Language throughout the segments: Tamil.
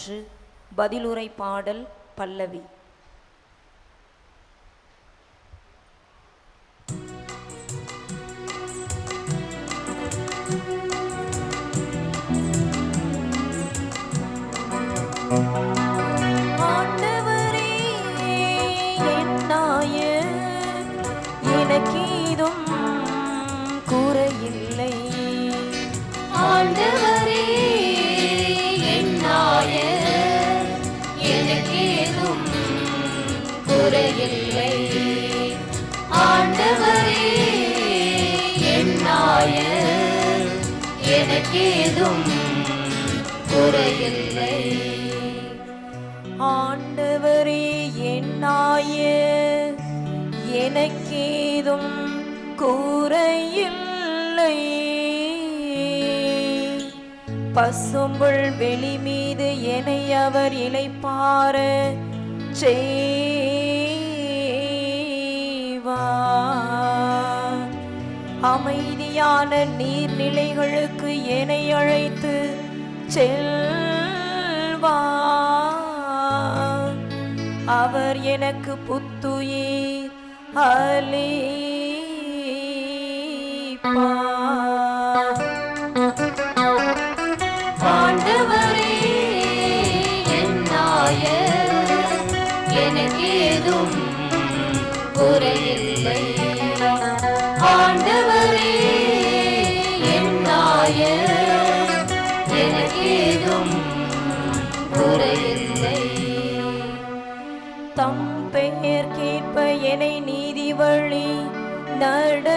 ஒன்று பதிலுரை பாடல் பல்லவி. ஆண்டவரே குறையில்லை ஆண்டவர் எனக்கேதும் குறையில்லை. ஆண்டவரே என் நாயர், எனக்கேதும் குறையில்லை. ஆண்டவரே என் நாயர், எனக்கேதும் குறையில்லை. பசும்புள் வெளி மீது என்னை அவர் இழைப்பார அமைதியான நீர்நிலைகளுக்கு என்னை அழைத்து செல்வா. அவர் எனக்கு புத்துயிர் அளிப்பார். எனக்கேதும் குறையில்லை. ஆண்டவரே என் நாயர், எனக்கேதும் குறையில்லை. தம் பெயர் கேட்ப என்னை நீதி வழி நடத்திடுவார்.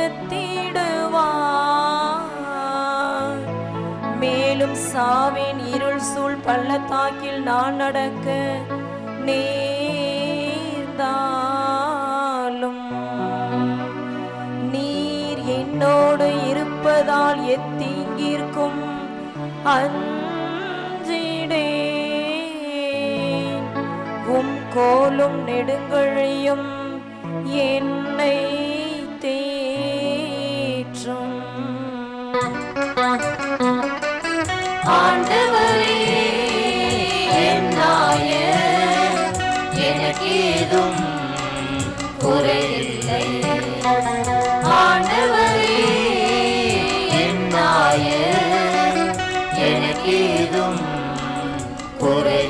மேலும் சாவின் இருள் சூழ் பள்ளத்தாக்கில் நான் நடக்க நீ என்னோடு இருப்பதால் எத்தீங்கிற்கும் அஞ்சிடேன் உம் கோலும் நெடுங்கழியும் என்னை தேற்றும். ஆண்டவரே நாய எனக்கேதும் குறை por